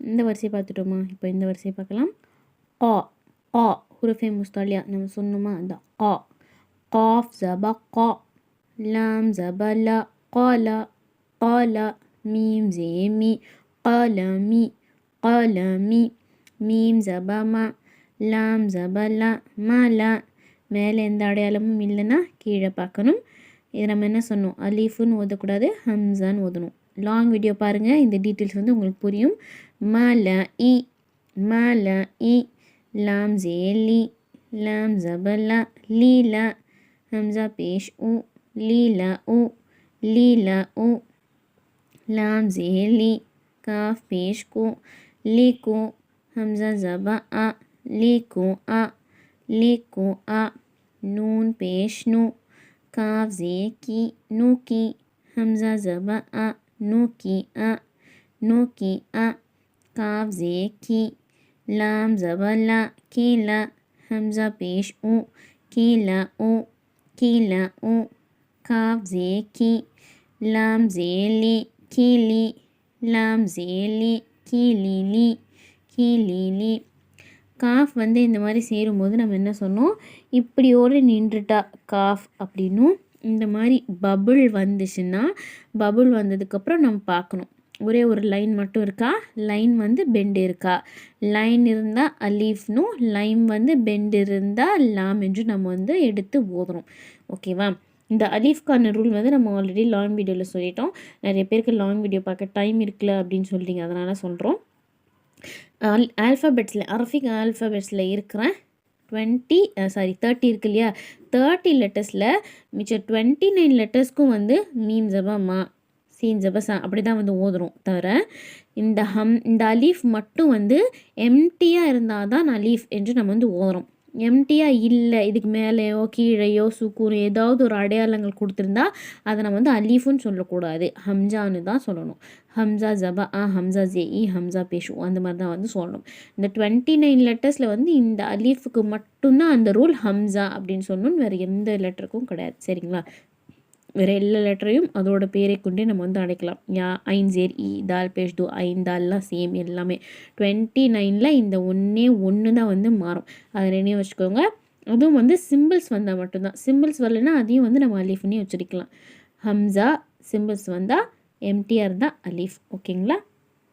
இந்த வரிசையை பார்த்துட்டோமா? இப்போ இந்த வரிசையை பார்க்கலாம். ஆ ஆ ஹுரஃபே முஸ்தாலியா நம்ம சொன்னோமா? அந்த ஆ. காஃப் ஜப கா. லாம் ஜப ல கால கால மீம் ஜே மீ. கால மீ. கால மீ. மீம் ஜப மா. லாம் ஜப ல மல மேலே எந்த அடையாளமும் இல்லைன்னா கீழே பார்க்கணும். இது நம்ம என்ன சொன்னோம்? அலீஃபுன்னு ஓதக்கூடாது ஹம்சான்னு ஓதணும். லாங் வீடியோ பாருங்கள் இந்த டீட்டெயில்ஸ் வந்து உங்களுக்கு புரியும். माला ई माला ई लाम जेली लाम जबला लीला हमज़ा पेश ऊ लीला ऊ लीला ऊ लाम जेली काफ पेश को लीको हमज़ा जबा आ लीको आ लीको आ नून पेश नो काफ जे की नो की हमज़ा जबा आ नो की आ नो की आ काफ जे की लाम जबा ला की ला हमजा पेश उ की ला उ की ला उ काफ जे की लाम जे ली की ली लाम जे ली की ली ली की ली ली காஃப் வந்து இந்த மாதிரி சேரும்போது நம்ம என்ன சொன்னோம் இப்படியோடு நின்றுட்டா காஃப் அப்படின்னும் இந்த மாதிரி பபுள் வந்துச்சுன்னா பபுள் வந்ததுக்கப்புறம் நம்ம பார்க்கணும் ஒரே ஒரு லைன் மட்டும் இருக்கா? லைன் வந்து பெண்ட் இருக்கா? லைன் இருந்தால் அலீஃப்னும் லைன் வந்து பெண்ட் இருந்தால் லாம் என்று நம்ம வந்து எடுத்து ஓதுறோம் ஓகேவா இந்த அலீஃப்கான ரூல் வந்து நம்ம ஆல்ரெடி லாங் வீடியோவில் சொல்லிட்டோம். நிறைய பேருக்கு லாங் வீடியோ பார்க்க டைம் இருக்குல்ல அப்படின்னு சொல்கிறீங்க அதனால் சொல்கிறோம் ஆல் ஆல்ஃபபெட்ஸில் அரஃபிக் ஆல்ஃபபெட்ஸில் இருக்கிற டுவெண்ட்டி சாரி தேர்ட்டி இருக்கு இல்லையா? தேர்ட்டி லெட்டர்ஸில் மிச்சம் டுவெண்ட்டி நைன் லெட்டர்ஸ்க்கும் வந்து மீம் ஜபா மா? சீன் ஜபசா அப்படி தான் வந்து ஓதுறோம் தவிர இந்த ஹம் இந்த அலீஃப் மட்டும் வந்து எம்டியாக இருந்தால் தான் அலீஃப் என்று நம்ம வந்து ஓதுறோம். எம்டியாக இல்லை இதுக்கு மேலேயோ கீழேயோ சுக்கூர் ஏதாவது ஒரு அடையாளங்கள் கொடுத்துருந்தா அதை நம்ம வந்து அலீஃபுன்னு சொல்லக்கூடாது. ஹம்ஜான்னு தான் சொல்லணும். ஹம்சா ஜபா ஆ ஹம்சா ஜே இ ஹம்சா பேஷு அந்த மாதிரி தான் வந்து சொல்லணும். இந்த டுவெண்ட்டி நைன் லெட்டர்ஸில் வந்து இந்த அலீஃபுக்கு மட்டும்தான் அந்த ரூல் ஹம்சா அப்படின்னு சொல்லணும் வேறு எந்த லெட்டருக்கும் கிடையாது. சரிங்களா? வேறு எல்லா லெட்டரையும் அதோட பேரை கொண்டே நம்ம வந்து அடைக்கலாம். யா ஐன் ஜேர் இ தால் பேஷ் டு ஐன் தால்லாம் சேம் எல்லாமே. டுவெண்ட்டி நைனில் இந்த ஒன்றே ஒன்று தான் வந்து மாறும். அதை நினைவு வச்சுக்கோங்க. அதுவும் வந்து சிம்பிள்ஸ் வந்தால் மட்டும்தான். சிம்பிள்ஸ் வரலன்னா அதையும் வந்து நம்ம அலீஃப்னே வச்சுருக்கலாம். ஹம்சா சிம்பிள்ஸ் வந்தால் எம்டிஆர் தான் அலீஃப் ஓகேங்களா